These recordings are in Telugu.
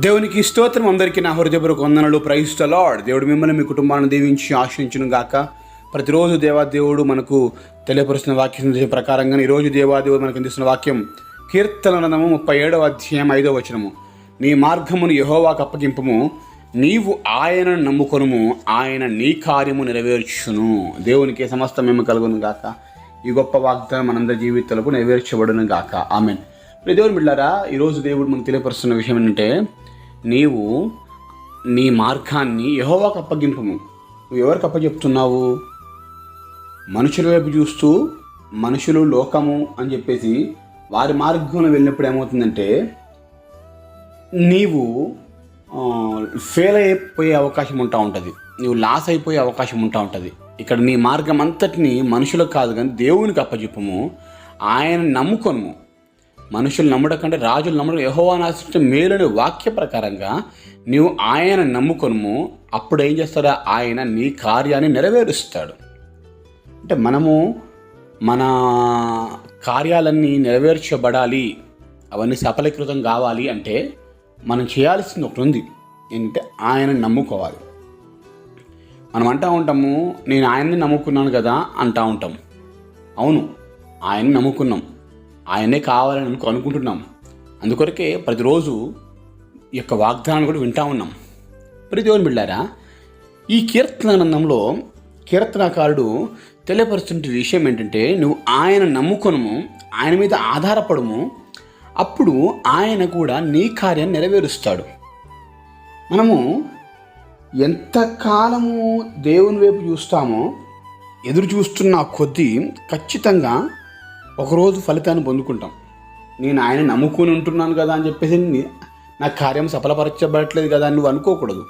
దేవునికి స్తోత్రం. అందరికీ నా హృదయపూర్వక వందనలు. ప్రైజ్ లార్డ్ దేవుడు మిమ్మల్ని మీ కుటుంబాన్ని దీవించి ఆశించును గాక. ప్రతిరోజు దేవాదేవుడు మనకు తెలియపరుస్తున్న వాక్యం ప్రకారంగా ఈరోజు దేవాదేవుడు మనకు అందిస్తున్న వాక్యం కీర్తనము ముప్పై ఏడవ అధ్యాయం ఐదవ వచనము. నీ మార్గమును యహోవాకు అప్పగింపము. నీవు ఆయనను నమ్ముకొనుము. ఆయన నీ కార్యము నెరవేర్చును. దేవునికి సమస్త మేము కలుగును గాక. ఈ గొప్ప వాగ్దానం మనందరి జీవితాలకు నెరవేర్చబడును గాక. ఆమెన్. ప్రియ దేవుని బిడ్డారా ఈరోజు దేవుడు మనకు తెలియపరుస్తున్న విషయం ఏంటంటే నీవు నీ మార్గాన్ని యహోవాకు అప్పగింపము. నువ్వు ఎవరికి అప్పచెప్తున్నావు? మనుషుల వైపు చూస్తూ మనుషులు లోకము అని చెప్పేసి వారి మార్గంలో వెళ్ళినప్పుడు ఏమవుతుందంటే నీవు ఫెయిల్ అయిపోయే అవకాశం ఉంటా ఉంటుంది. నీవు లాస్ అయిపోయే అవకాశం ఉంటా ఉంటుంది. ఇక్కడ నీ మార్గం అంతటిని మనుషులకు కాదు కానీ దేవునికి అప్పచెప్పము ఆయన నమ్ముకొను మనుషులు నమ్మడం కంటే రాజులు నమ్మడం యహోవా నాశించిన మేలుని వాక్య ప్రకారంగా నీవు ఆయన నమ్ముకొనుము. అప్పుడు ఏం చేస్తాడో? ఆయన నీ కార్యాన్ని నెరవేరుస్తాడు. అంటే మనము మన కార్యాలన్నీ నెరవేర్చబడాలి. అవన్నీ సఫలీకృతం కావాలి అంటే మనం చేయాల్సింది ఒకటి ఉంది. ఏంటంటే ఆయన నమ్ముకోవాలి. మనం అంటూ ఉంటాము నేను ఆయన్ని నమ్ముకున్నాను కదా అంటూ ఉంటాం. అవును ఆయన్ని నమ్ముకున్నాం. ఆయనే కావాలని అనుకు అనుకుంటున్నాం. అందుకొరకే ప్రతిరోజు ఈ యొక్క వాగ్దానాన్ని కూడా వింటా ఉన్నాం. ప్రతిదేవుని బిళ్ళారా ఈ కీర్తనానందంలో కీర్తనకారుడు తెలియపరుస్తున్న విషయం ఏంటంటే నువ్వు ఆయన నమ్ముకొనము ఆయన మీద ఆధారపడము అప్పుడు ఆయన కూడా నీ కార్యాన్ని నెరవేరుస్తాడు. మనము ఎంతకాలము దేవుని వైపు చూస్తామో ఎదురు చూస్తున్న కొద్దీ ఖచ్చితంగా ఒకరోజు ఫలితాన్ని పొందుకుంటాం. నేను ఆయన నమ్ముకుని ఉంటున్నాను కదా అని చెప్పేసి నా కార్యం సఫలపరచబడట్లేదు కదా అని నువ్వు అనుకోకూడదు.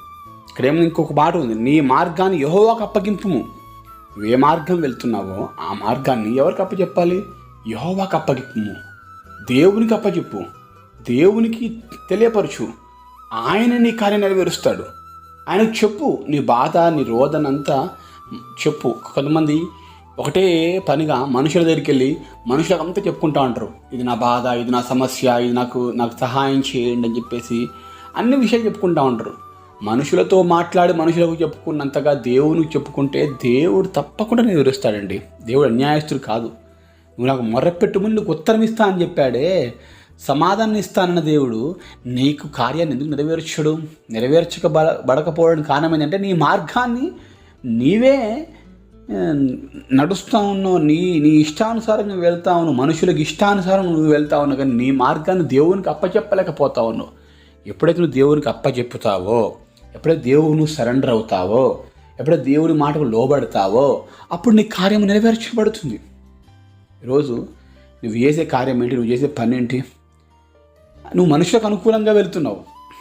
ఇక్కడేమో ఇంకొక మాట ఉంది నీ మార్గాన్ని యహోవాకు అప్పగింపుము. నువ్వు ఏ మార్గం వెళ్తున్నావో ఆ మార్గాన్ని ఎవరికి అప్పచెప్పాలి? యహోవాకు అప్పగింపుము దేవునికి అప్పచెప్పు. దేవునికి తెలియపరచు. ఆయన నీ కార్యం నెరవేరుస్తాడు. ఆయనకు చెప్పు నీ బాధ నీ రోదనంతా చెప్పు. కొంతమంది ఒకటే పనిగా మనుషుల దగ్గరికి వెళ్ళి మనుషులకు అంతా చెప్పుకుంటా ఉంటారు. ఇది నా బాధ ఇది నా సమస్య ఇది నాకు నాకు సహాయం చేయండి అని చెప్పేసి అన్ని విషయాలు చెప్పుకుంటా ఉంటారు. మనుషులతో మాట్లాడి మనుషులకు చెప్పుకున్నంతగా దేవునికి చెప్పుకుంటే దేవుడు తప్పకుండా నెరవేరుస్తాడండి దేవుడు అన్యాయస్తుడు కాదు. నువ్వు నాకు మొర్రపెట్టుమని నీకు ఉత్తరం ఇస్తా అని చెప్పాడే. సమాధానం ఇస్తానన్న దేవుడు నీకు కార్యాన్ని ఎందుకు నెరవేర్చడు? నెరవేర్చక బడకపోవడానికి కారణం ఏంటంటే నీ మార్గాన్ని నీవే నడుస్తూ ఉన్నావు. నీ నీ ఇష్టానుసారం నువ్వు వెళ్తా ఉన్నావు. మనుషులకు ఇష్టానుసారం నువ్వు వెళ్తా ఉన్నావు. కానీ నీ మార్గాన్ని దేవునికి అప్పచెప్పలేకపోతా ఉన్నావు. ఎప్పుడైతే నువ్వు దేవునికి అప్పచెప్పుతావో ఎప్పుడైతే దేవుడు నువ్వు సరెండర్ అవుతావో ఎప్పుడైతే దేవుని మాటకు లోబడతావో అప్పుడు నీ కార్యం నెరవేర్చబడుతుంది. ఈరోజు నువ్వు చేసే కార్యం ఏంటి? నువ్వు చేసే పని ఏంటి? నువ్వు మనుషులకు అనుకూలంగా వెళ్తున్నావు.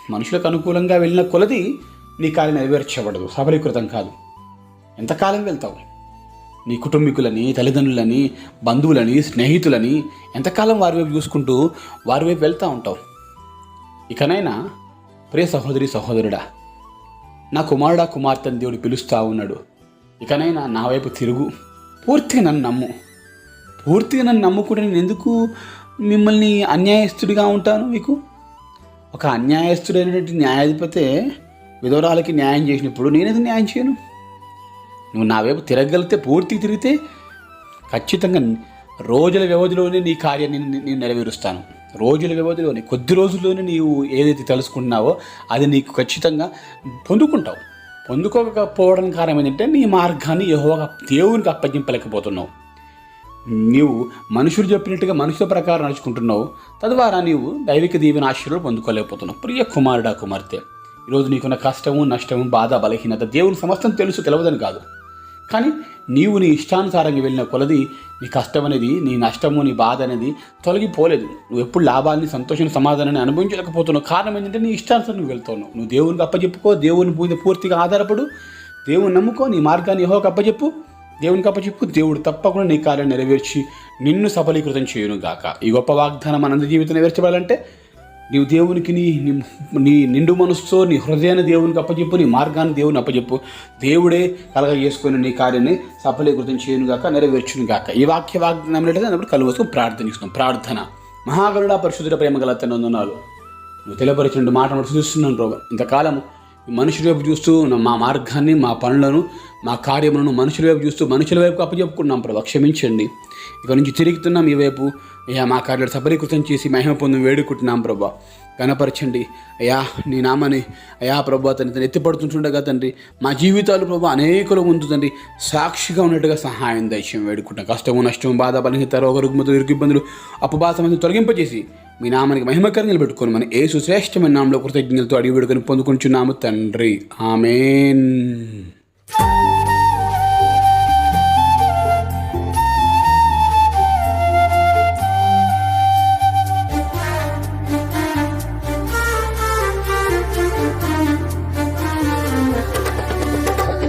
మనుషులకు అనుకూలంగా వెళ్ళిన కొలది నీ కార్యం నెరవేర్చబడదు. సఫలీకృతం కాదు. ఎంతకాలం వెళ్తావు? నీ కుటుంబీకులని తల్లిదండ్రులని బంధువులని స్నేహితులని ఎంతకాలం వారి వైపు చూసుకుంటూ వారి వైపు వెళ్తూ ఉంటావు? ఇకనైనా ప్రియ సహోదరి సహోదరుడా నా కుమారుడా కుమార్తెని దేవుడు పిలుస్తూ ఉన్నాడు. ఇకనైనా నా వైపు తిరుగు. పూర్తిగా నన్ను నమ్ము. పూర్తిగా నన్ను నమ్ముకుంటే నేను ఎందుకు మిమ్మల్ని అన్యాయస్తుడిగా ఉంటాను మీకు? ఒక అన్యాయస్తుడైనటువంటి న్యాయాధిపతే విధవరాలకి న్యాయం చేసినప్పుడు నేనేది న్యాయం చేయను? నువ్వు నా వైపు తిరగలితే పూర్తిగా తిరిగితే ఖచ్చితంగా రోజుల వ్యవధిలోనే నీ కార్యాన్ని నేను- నెరవేరుస్తాను. రోజుల వ్యవధిలోనే కొద్ది రోజుల్లోనే నీవు ఏదైతే తెలుసుకుంటున్నావో అది నీకు ఖచ్చితంగా పొందుకుంటావు. పొందుకోకపోవడం కారణం ఏంటంటే నీ మార్గాన్ని యహోగా దేవునికి అప్పగింపలేకపోతున్నావు. నీవు మనుషులు చెప్పినట్టుగా మనుషుల ప్రకారం నడుచుకుంటున్నావు తద్వారా నీవు దైవిక దీవెన ఆశీర్వాదాలు పొందుకోలేకపోతున్నావు. ప్రియ కుమారుడా కుమార్తె ఈరోజు నీకున్న కష్టము నష్టము బాధ బలహీనత దేవుని సమస్తం తెలుసు తెలవదని కాదు. కానీ నీవు నీ ఇష్టానుసారంగా వెళ్ళిన కొలది నీ కష్టం అనేది నీ నష్టము నీ బాధ అనేది తొలగిపోలేదు. నువ్వు ఎప్పుడు లాభాన్ని సంతోషం సమాధానాన్ని అనుభవించలేకపోతున్నావు. కారణం ఏంటంటే నీ ఇష్టానుసారం నువ్వు వెళ్తున్నావు. నువ్వు దేవునికి అప్పచెప్పుకో దేవుని పూజ పూర్తిగా ఆధారపడు దేవుని నమ్ముకో నీ మార్గాన్ని యెహోవాకు అప్పచెప్పు. దేవునికి అప్పచెప్పు దేవుడు తప్పకుండా నీ కార్యం నెరవేర్చి నిన్ను సఫలీకృతం చేయును గాక ఈ గొప్ప వాగ్దానం అనంత జీవితం నెరవేర్చబడాలంటే నీవు దేవునికి నీ నీ- నిండు మనసుతో నీ హృదయాన్ని దేవునికి అప్పచెప్పు నీ మార్గాన్ని దేవుని అప్పచెప్పు. దేవుడే కలగ చేసుకుని నీ కార్యాన్ని సఫలీకృతం చేయను గాక నెరవేర్చును గాక ఈ వాక్య వాగ్దానం అన్నప్పుడు కలువసు ప్రార్థనిస్తున్నాం. ప్రార్థన. మహాగరుడ పరిశుద్ధుడ ప్రేమ గల వందనాలు నువ్వు తెలియపరిచిన మాట మనం చూస్తున్నాను రోగం. ఇంతకాలం మనుషుల వైపు చూస్తూ మా మార్గాన్ని మా పనులను మా కార్యములను మనుషుల వైపు చూస్తూ మనుషుల వైపు అప్పచెప్పుకున్నాం ప్రభు. క్షమించండి. ఇక నుంచి తిరుగుతున్నాం ఈ వైపు. అయ్యా మా కార్యాలు సఫలీకృతం చేసి మహిమ పొంది వేడుకుంటున్నాం ప్రభా. కనపరచండి. అయ్యా నీ నామని అయా ప్రభు అతని తను ఎత్తిపడుతుంటుండగా తండ్రి మా జీవితాలు ప్రభు అనేకుల ముందు తండ్రి సాక్షిగా ఉన్నట్టుగా సహాయం దయచేయం వేడుకుంటాం కష్టము నష్టము బాధ బలహీత రోగ రుగ్మతులు ఇరుకు ఇబ్బందులు అపబాసమైన తొలగింపజేసి మీ నామానికి మహిమకరం నిలబెట్టుకొని మన ఏసు సుశ్రేష్టమైన నామంలో కృతజ్ఞతలతో అడిగి వేడుకొని పొందుకుంటున్నాము తండ్రి. ఆమెన్.